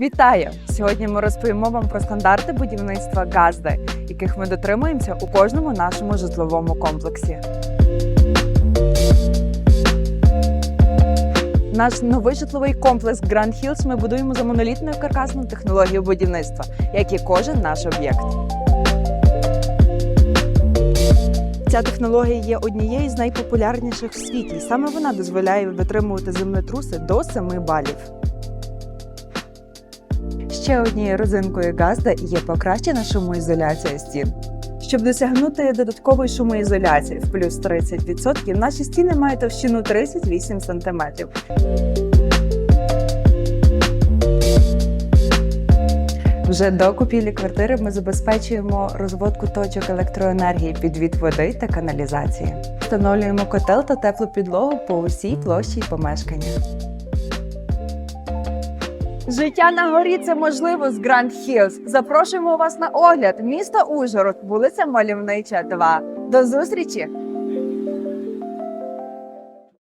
Вітаю! Сьогодні ми розповімо вам про стандарти будівництва Газди, яких ми дотримуємося у кожному нашому житловому комплексі. Наш новий житловий комплекс Grand Hills ми будуємо за монолітною каркасною технологією будівництва, як і кожен наш об'єкт. Ця технологія є однією з найпопулярніших в світі. Саме вона дозволяє витримувати землетруси до 7 балів. Ще однією родзинкою Газда є покращена шумоізоляція стін. Щоб досягнути додаткової шумоізоляції в плюс 30%, наші стіни мають товщину 38 см. Вже до купівлі квартири ми забезпечуємо розводку точок електроенергії, підвід води та каналізації. Встановлюємо котел та теплу підлогу по усій площі помешкання. Життя на горі це можливо з Гранд Хілз. Запрошуємо вас на огляд. Місто Ужгород, вулиця Мальовнича, 2. До зустрічі!